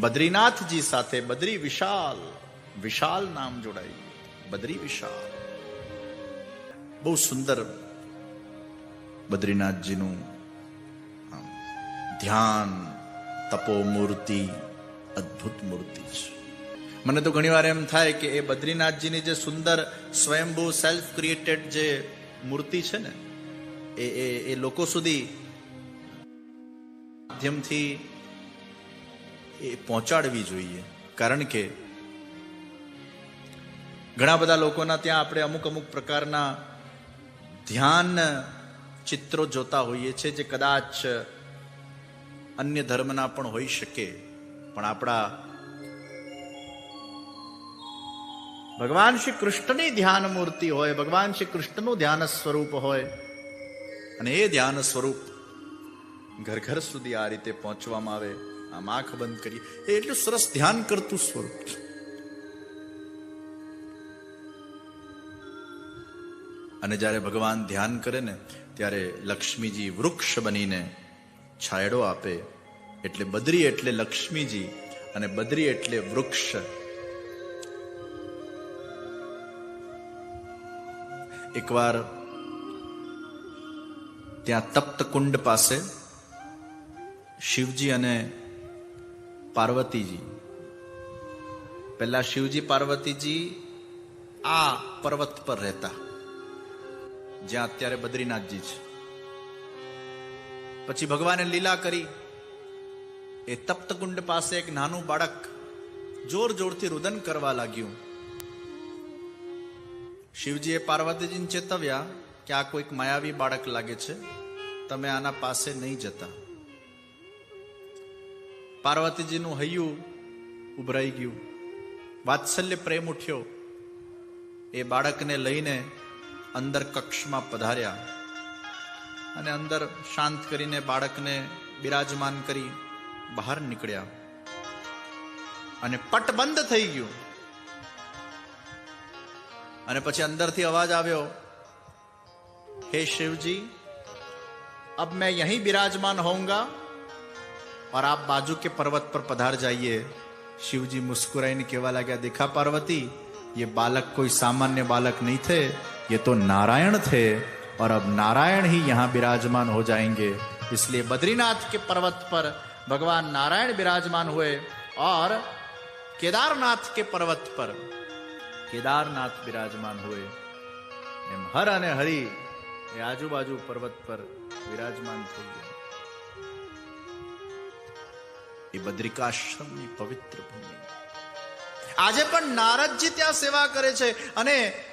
બદ્રીનાથજી સાથે બદ્રી વિશાલ વિશાલ નામ જોડાયું બદ્રી વિશાલ બહુ સુંદર બદ્રીનાથજીનું આમ ધ્યાન તપો મૂર્તિ અદ્ભુત મૂર્તિ છે મને તો ઘણીવાર એમ થાય કે એ બદ્રીનાથજીની જે સુંદર સ્વયંભૂ સેલ્ફ ક્રિએટેડ જે મૂર્તિ છે ને એ એ એ લોકો સુધી માધ્યમથી એ પહોંચાડવી જોઈએ. કારણ કે ઘણા બધા લોકોના ત્યાં આપણે અમુક અમુક પ્રકારના ધ્યાન ચિત્રો જોતા હોઈએ છીએ જે કદાચ અન્ય ધર્મના પણ હોઈ શકે. પણ આપણા ભગવાન શ્રી કૃષ્ણની ધ્યાન મૂર્તિ હોય, ભગવાન શ્રી કૃષ્ણનું ધ્યાન સ્વરૂપ હોય અને એ ધ્યાન સ્વરૂપ ઘર ઘર સુધી આ રીતે પહોંચવામાં આવે, આમ આંખ બંધ કરી એ એટલું સરસ ધ્યાન કરતું સ્વરૂપ છે. અને જ્યારે ભગવાન ધ્યાન કરે ને, ત્યારે લક્ષ્મીજી વૃક્ષ બનીને છાયડો આપે. એટલે બદ્રી એટલે લક્ષ્મીજી અને બદ્રી એટલે વૃક્ષ. એકવાર ત્યાં તપ્ત કુંડ પાસે શિવજી અને પાર્વતીજી. પહેલા શિવજી, પાર્વતીજી આ પર્વત પર રહેતા, જ્યાં અત્યારે બદ્રીનાથજી છે. પછી ભગવાને લીલા કરી, એ તપ્તકુંડ પાસે એક નાનું બાળક જોર જોરથી રુદન કરવા લાગ્યું. શિવજીએ પાર્વતીજીને ચેતવ્યા કે આ કોઈક માયાવી બાળક લાગે છે? તમે આના પાસે નહીં જતા. પાર્વતીજીનું હૈયું ઉભરાઈ ગયું. વાત્સલ્ય પ્રેમ ઉઠ્યો. એ બાળકને લઈને અંદર કક્ષમાં પધાર્યા અને અંદર શાંત કરીને બાળકને બિરાજમાન કરી બહાર નીકળ્યા. અને પટ બંધ થઈ ગયું. અને પછી અંદરથી અવાજ આવ્યો हे शिव जी अब मैं यहीं विराजमान होऊँगा और आप बाजू के पर्वत पर पधार जाइए। शिव जी मुस्कुराइन केवल आ गया देखा पार्वती? ये बालक कोई सामान्य बालक नहीं थे, ये तो नारायण थे और अब नारायण ही यहाँ विराजमान हो जाएँगे। इसलिए बद्रीनाथ के पर्वत पर भगवान नारायण विराजमान हुए और केदारनाथ के पर्वत पर केदारनाथ विराजमान हुए। हर अने हरी એ આજુબાજુ પર્વત પર વિરાજમાન થઈ ગયા. એ બદ્રિકાશ્રમની પવિત્ર ભૂમિ. આજે પણ નારદજી ત્યાં સેવા કરે છે અને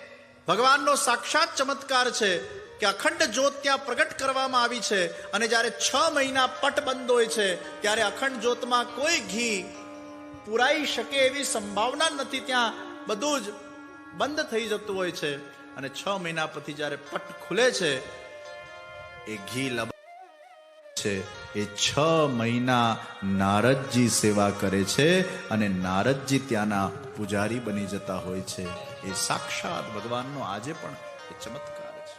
ભગવાનનો સાક્ષાત ચમત્કાર છે કે અખંડ જ્યોત ત્યાં પ્રગટ કરવામાં આવી છે અને જ્યારે છ મહિના પટ બંધ હોય છે, ત્યારે અખંડ જ્યોતમાં કોઈ ઘી પુરાઈ શકે એવી સંભાવના નથી. ત્યાં બધું જ બંધ થઈ જતું હોય છે. અને છ મહિના પછી જ્યારે પટ ખુલે છે એ ઘી લબ છે એ છ મહિના નારદજી સેવા કરે છે અને નારદજી ત્યાંના પૂજારી બની જતા હોય છે એ સાક્ષાત ભગવાનનો આજે પણ એ ચમત્કાર છે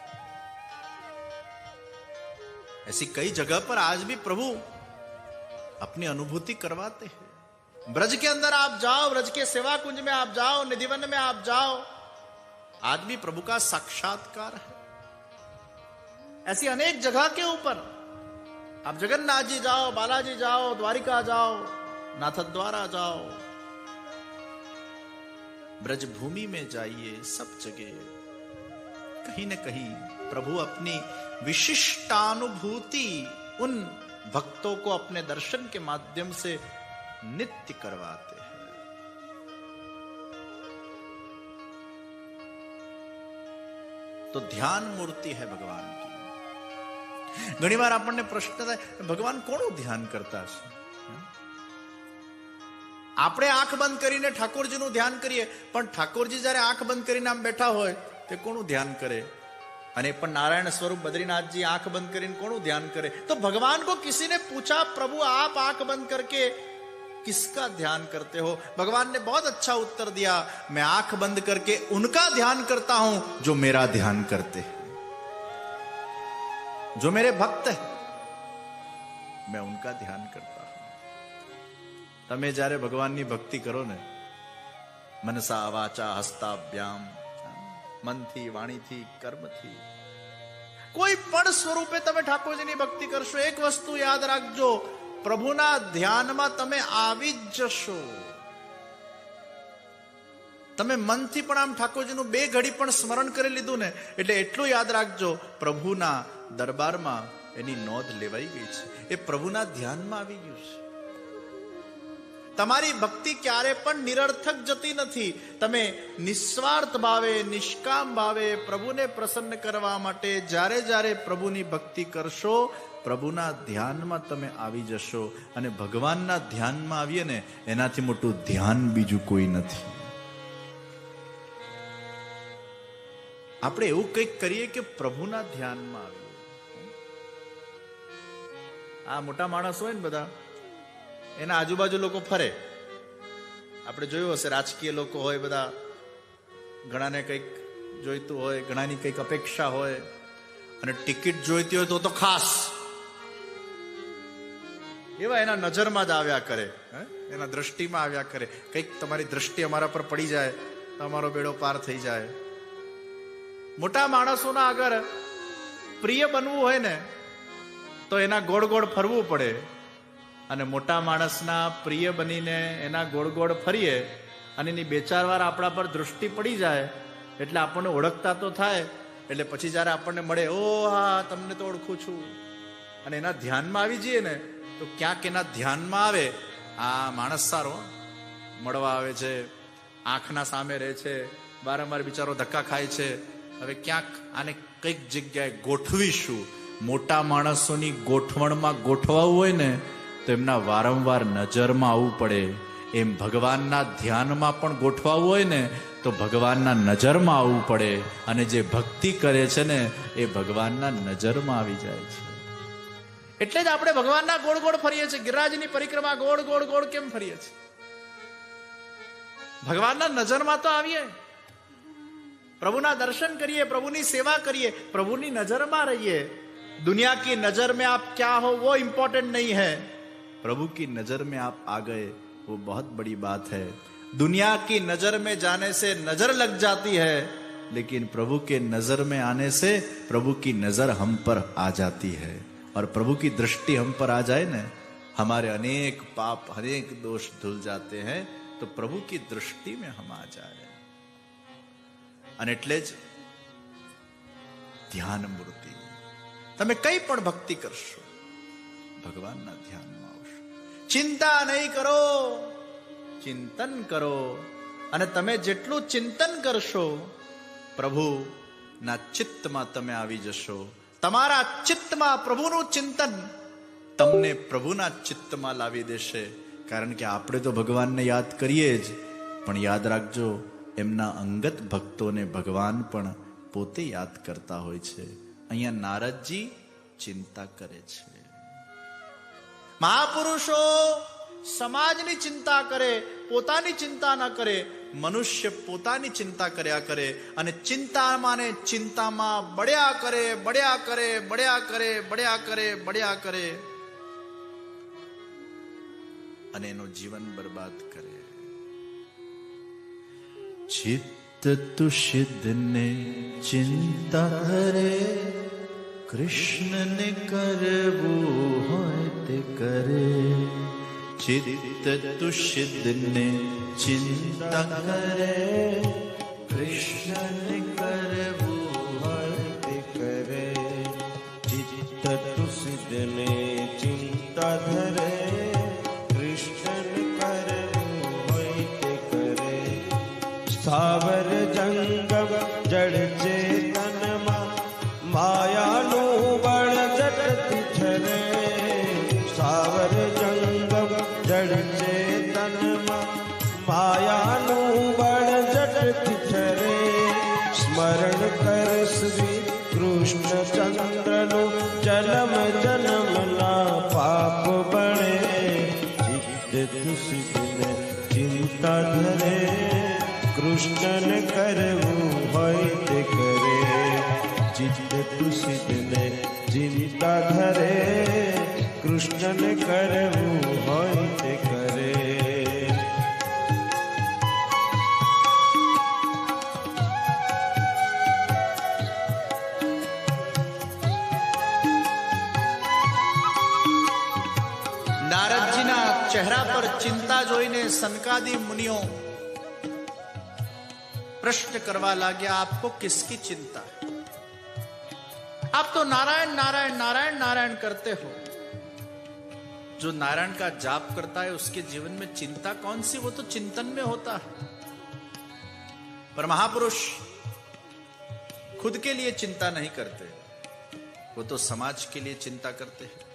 ऐसी कई जगह पर आज भी प्रभु अपनी अनुभूति करवाते हैं ब्रज के अंदर आप जाओ ब्रज के सेवा कुंज में आप जाओ निधिवन में आप जाओ भी प्रभु का साक्षात्कार है। ऐसी अनेक जगह के ऊपर आप जगन्नाथ जी जाओ, बालाजी जाओ, द्वारिका जाओ नाथ द्वारा जाओ ब्रज भूमि में जाइए, सब जगह। कहीं न कहीं प्रभु अपनी विशिष्टानुभूति उन भक्तों को अपने दर्शन के माध्यम से नित्य करवाते। તો ધ્યાન મૂર્તિ હે ભગવાન ઘણી વાર આપણને પ્રશ્ન થાય, ભગવાન કોનું ધ્યાન કરતા છે આપણે આંખ બંધ કરીને ઠાકોરજીનું ધ્યાન કરીએ, પણ ઠાકોરજી જ્યારે આંખ બંધ કરીને આમ બેઠા હોય, તે કોનું ધ્યાન કરે? અને પણ નારાયણ સ્વરૂપ બદ્રીનાથજી આંખ બંધ કરીને કોનું ધ્યાન કરે? તો ભગવાન કો કિસીને પૂછા, પ્રભુ, આપ આંખ બંધ કરકે किसका ध्यान करते हो भगवान ने बहुत अच्छा उत्तर दिया मैं आंख बंद करके उनका ध्यान करता हूं जो मेरा ध्यान करते हैं जो मेरे भक्त है मैं उनका ध्यान करता हूं તમે જ્યારે ભગવાનની ભક્તિ કરો ને મનસા વાચા હસ્તાભ્યામ મનથી વાણીથી કર્મથી કોઈ પણ સ્વરૂપે તમે ઠાકોરજીની ભક્તિ કરશો એક વસ્તુ યાદ રાખજો પ્રભુના ધ્યાનમાં તમે આવી જ જશો. તમે મનથી પણ આમ ઠાકોરજીનું બે ઘડી પણ સ્મરણ કરી લીધું ને, એટલે એટલું યાદ રાખજો, પ્રભુના દરબારમાં એની નોંધ લેવાઈ ગઈ છે. એ પ્રભુના ધ્યાનમાં આવી ગયું છે. તમારી ભક્તિ ક્યારે પણ નિરર્થક જતી નથી. તમે નિસ્વાર્થ ભાવે, નિષ્કામ ભાવે પ્રભુને પ્રસન્ન કરવા માટે જ્યારે જ્યારે પ્રભુની ભક્તિ કરશો, પ્રભુના ધ્યાનમાં તમે આવી જશો અને ભગવાનના ધ્યાનમાં આવીએ ને, એનાથી મોટું ધ્યાન બીજું કોઈ નથી. આપણે એવું કંઈક કરીએ કે પ્રભુના ધ્યાનમાં આવીએ. આ મોટા માણસ હોય ને બધા એના આજુબાજુ લોકો ફરે. આપણે જોયું હશે, રાજકીય લોકો હોય બધા. ઘણાને કંઈક જોઈતું હોય, ઘણાની કંઈક અપેક્ષા હોય. અને ટિકિટ જોઈતી હોય તો તો ખાસ. એવા એના નજરમાં જ આવ્યા કરે? એના દ્રષ્ટિમાં આવ્યા કરે. કંઈક તમારી દ્રષ્ટિ અમારા પર પડી જાય, તો અમારો બેડો પાર થઈ જાય. મોટા માણસોના આગળ પ્રિય બનવું હોય ને, તો એના ગોળ ગોળ ફરવું પડે. અને મોટા માણસના પ્રિય બનીને એના ગોળ ગોળ ફરીએ અને એની બે ચાર વાર આપણા પર દૃષ્ટિ પડી જાય, એટલે આપણને ઓળખતા તો થાય, એટલે પછી જ્યારે આપણને મળે, ઓ, હા, તમને તો ઓળખું છું. અને એના ધ્યાનમાં આવી જઈએ ને, તો ક્યાંક એના ધ્યાનમાં આવે, આ માણસ સારો મળવા આવે છે, આંખના સામે રહે છે, વારંવાર બિચારો ધક્કા ખાય છે. હવે ક્યાંક આને કંઈક જગ્યાએ ગોઠવીશું. મોટા માણસોની ગોઠવણમાં ગોઠવાવું હોય ને તો એમના વારંવાર નજરમાં આવવું પડે. એમ ભગવાનના ધ્યાનમાં પણ ગોઠવાવું હોય ને, તો ભગવાનના નજરમાં આવવું પડે. અને જે ભક્તિ કરે છે ને, એ ભગવાનના નજરમાં આવી જાય છે. એટલે જ આપણે ભગવાનના ગોળ ગોળ ફરીએ છીએ. ગિરરાજની પરિક્રમા ગોળ ગોળ ગોળ કેમ ફરીએ છીએ? ભગવાનના નજરમાં તો આવીએ. પ્રભુના દર્શન કરીએ, પ્રભુની સેવા કરીએ, પ્રભુની નજરમાં રહીએ. દુનિયા કી નજર મેં આપ ક્યા હો, વો ઇમ્પોર્ટન્ટ નહીં હૈ. प्रभु की नजर में आप आ गए वो बहुत बड़ी बात है दुनिया की नजर में जाने से नजर लग जाती है लेकिन प्रभु के नजर में आने से प्रभु की नजर हम पर आ जाती है और प्रभु की दृष्टि हम पर आ जाए ना हमारे अनेक पाप अनेक दोष धुल जाते हैं तो प्रभु की दृष्टि में हम आ जाए અને એટલે જ ધ્યાન મૂર્તિ તમે કઈ પણ ભક્તિ કરશો ભગવાનના ધ્યાનમાં આવશો ચિંતા નહીં કરો. ચિંતન કરો. અને તમે જેટલું ચિંતન કરશો પ્રભુના ચિત્તમાં તમે આવી જશો. તમારા ચિત્તમાં પ્રભુનું ચિંતન તમને પ્રભુના ચિત્તમાં લાવી દેશે. કારણ કે આપણે તો ભગવાનને યાદ કરીએ જ. પણ યાદ રાખજો, એમના અંગત ભક્તોને ભગવાન પણ પોતે યાદ કરતા હોય છે. અહીંયા નારદજી ચિંતા કરે છે. મહાપુરુષો, સમાજની ચિંતા કરે, પોતાની ચિંતા ન કરે, મનુષ્ય પોતાની ચિંતા કર્યા કરે અને ચિંતામાં ને ચિંતામાં બળ્યા કરે બળ્યા કરે બળ્યા કરે બળ્યા કરે બળ્યા કરે અને એનું જીવન બરબાદ કરે. ચિત્ત તુષિદ ને ચિંતા કરે. કૃષ્ણને કરવું હોય તે કરે. ચિત્ત તુષિદ ને ચિંતા કરે. કૃષ્ણને કરવું હોય તે કરે. ચિત્ત તુસિદને કૃષ્ણને કરવું હોય તે કરે ચિત્ત ચિંતા ચિંતા ધરે કૃષ્ણન કરવું હોય તે કરે નારદજીના ચહેરા પર ચિંતા જોઈને સનકાદી મુનિઓ प्रश्न करवा लागे आपको किसकी चिंता? है आप तो नारायण नारायण नारायण नारायण करते हो। जो नारायण का जाप करता है, उसके जीवन में चिंता कौन सी? वो तो चिंतन में होता है। पर महापुरुष खुद के लिए चिंता नहीं करते, वो तो समाज के लिए चिंता करते हैं।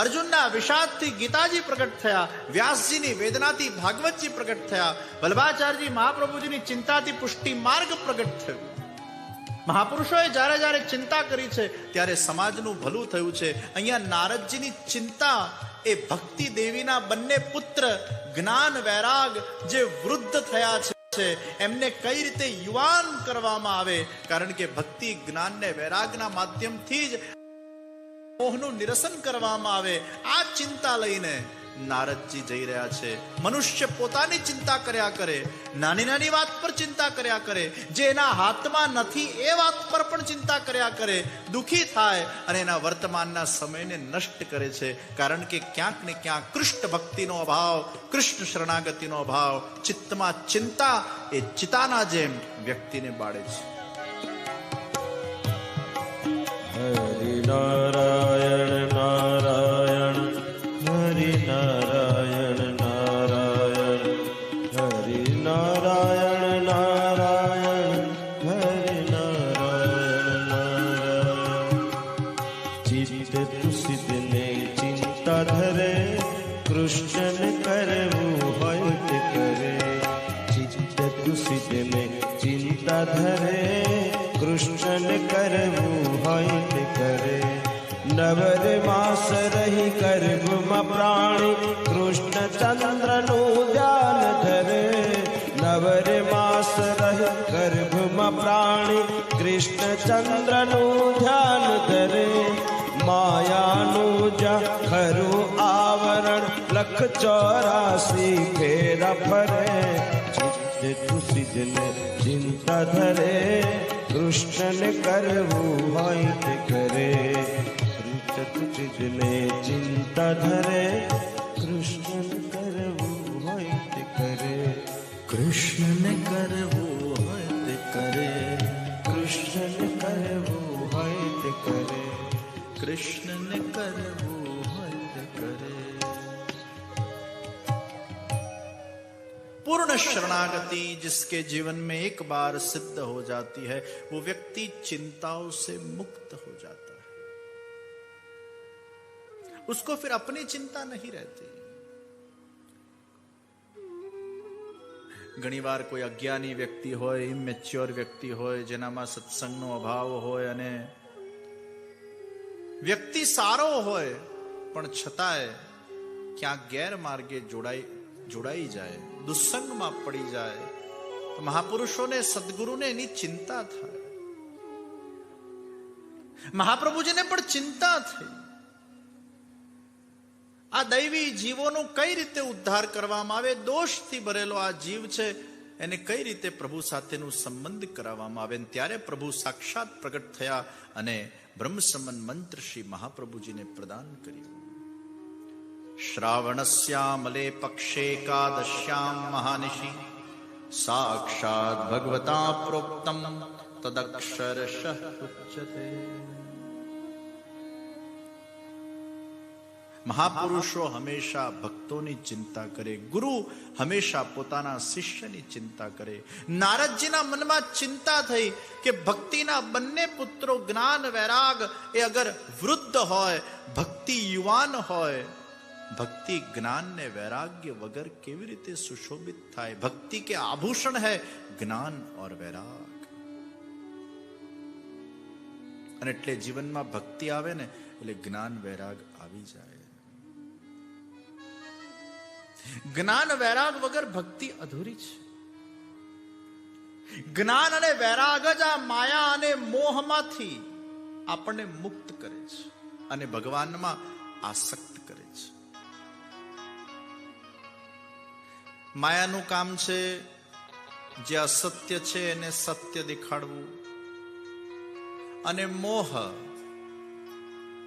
અર્જુનના વિષાદથી ગીતાજી પ્રગટ થયા, વ્યાસજીની વેદનાથી ભાગવતજી પ્રગટ થયા વલ્ભાચાર્યજી મહાપ્રભુજીની ચિંતાથી પુષ્ટિ માર્ગ પ્રગટ થયો. મહાપુરુષોએ જ્યારે જ્યારે ચિંતા કરી છે, ત્યારે સમાજનું ભલું થયું છે. અહીંયા નારદજીની ચિંતા એ ભક્તિ દેવીના બંને પુત્ર જ્ઞાન વૈરાગ જે વૃદ્ધ થયા છે, એમને કઈ રીતે યુવાન કરવામાં આવે? કારણ કે ભક્તિ જ્ઞાનને વૈરાગના માધ્યમથી જ મોહનું નિરસન કરવામાં આવે. આ ચિંતા લઈને નારદજી જઈ રહ્યા છે. મનુષ્ય પોતાની ચિંતા કર્યા કરે. નાની નાની વાત પર ચિંતા કર્યા કરે. જે એના હાથમાં નથી એ વાત પર પણ ચિંતા કર્યા કરે. દુખી થાય અને એના વર્તમાનના સમયને નષ્ટ કરે છે. કારણ કે ક્યાંક ને ક્યાંક કૃષ્ણ ભક્તિનો અભાવ, કૃષ્ણ શરણાગતિનો અભાવ, ચિત્તમાં ચિંતા એ ચિતાના જેમ વ્યક્તિને બાળે છે. નારાયણ નારાયણ હરિ નારાયણ નારાયણ હરિ નારાયણ નારાયણ હરિ નારાયણ નારાયણ ચિત્ત તુસિદને ચિંતા ધરે કૃષ્ણ કરવું હોય તે કરે ચિત્ત તુસિદને ચિંતા ધરે કૃષ્ણ કરવું હોય તે કરે. નવર માસ રહી ગર્ભમાં પ્રાણી કૃષ્ણ ચંદ્રનું ધ્યાન ધરે. નવર માસ રહી ગર્ભમાં પ્રાણી કૃષ્ણ ચંદ્રનું ધ્યાન ધરે. માયાનું જ ખરું આવરણ લખ ચોરાસી ફેરા ફરે. ચિત્ત તુસિજને ચિંતા ધરે. दुष्टन कर वो वाइट करे रुचत चिजले चिंता धरे। कृष्णन कर वो वाइट करे कृष्णन कर वो वाइट करे कृष्णन कर वो वाइट करे कृष्णन कर वो वाइट करे पूर्ण शरणागति जिसके जीवन में एक बार सिद्ध हो जाती है वो व्यक्ति चिंताओं से मुक्त हो जाता है उसको फिर अपनी चिंता नहीं रहती ઘણીવાર કોઈ અજ્ઞાની વ્યક્તિ હોય ઇમેચ્યોર વ્યક્તિ હોય જેનામાં સત્સંગનો અભાવ હોય અને વ્યક્તિ સારો હોય પણ છતાંય ક્યાંક ગેરમાર્ગે જોડાઈ જોડાઈ જાય, દુસંગમાં પડી જાય, તો મહાપુરુષોને, સદગુરુને એની ચિંતા થાય. મહાપ્રભુજીને પણ ચિંતા થઈ. આ દૈવી જીવોનો કઈ રીતે ઉદ્ધાર કરવામાં આવે, દોષથી ભરેલો આ જીવ છે, એને કઈ રીતે પ્રભુ સાથેનું સંબંધ કરાવવામાં આવે ત્યારે પ્રભુ સાક્ષાત પ્રગટ થયા અને બ્રહ્મસમન મંત્ર શ્રી મહાપ્રભુજીને પ્રદાન કર્યું. એકાદશ્યામ મહાનિશી સાક્ષાત ભગવતા પ્રોક્તમ તદક્ષરશ ઉચ્યતે મહાપુરુષો હંમેશા ભક્તોની ચિંતા કરે ગુરુ હંમેશા પોતાના શિષ્યની ચિંતા કરે નારદજીના મનમાં ચિંતા થઈ કે ભક્તિના બંને પુત્રો જ્ઞાન વૈરાગ એ અગર વૃદ્ધ હોય ભક્તિ યુવાન હોય ભક્તિ, જ્ઞાન ને વૈરાગ્ય વગર કેવી રીતે સુશોભિત થાય? ભક્તિ કે આભૂષણ હૈ? જ્ઞાન ઓર વૈરાગ. અને એટલે જીવનમાં ભક્તિ આવે ને, એટલે જ્ઞાન, વૈરાગ આવી જાય. જ્ઞાન, વૈરાગ વગર ભક્તિ અધૂરી છે. જ્ઞાન અને વૈરાગ જ આ માયા અને મોહમાંથી આપણને મુક્ત કરે છે. અને ભગવાનમાં આસક્ત કરે માયાનું કામ છે જે અસત્ય છે એને સત્ય દેખાડવું. અને મોહ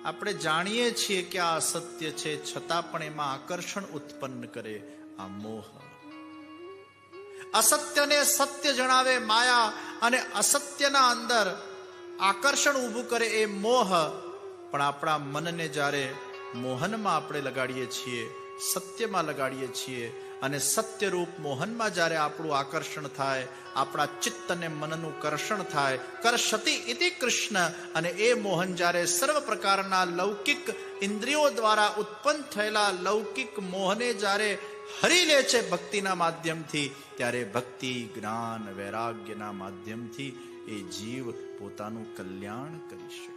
આપણે જાણીએ છીએ કે આ અસત્ય છે, છતાં પણ એમાં આકર્ષણ ઉત્પન્ન કરે આ મોહ. અસત્યને સત્ય જણાવે માયા અને અસત્યના અંદર આકર્ષણ ઊભું કરે એ મોહ. પણ આપણા મનને જ્યારે મોહનમાં આપણે લગાડીએ છીએ, સત્યમાં લગાડીએ છીએ અને સત્યરૂપ મોહનમાં જ્યારે આપણું આકર્ષણ થાય, આપણા ચિત્ત અને મનનું કર્ષણ થાય કરશતી ઇતિ કૃષ્ણ, અને એ મોહન જ્યારે સર્વ પ્રકારના લૌકિક ઇન્દ્રિયો દ્વારા ઉત્પન્ન થયેલા લૌકિક મોહને જ્યારે હરી લે છે ભક્તિના માધ્યમથી, ત્યારે ભક્તિ, જ્ઞાન, વૈરાગ્યના માધ્યમથી એ જીવ પોતાનું કલ્યાણ કરી શકે.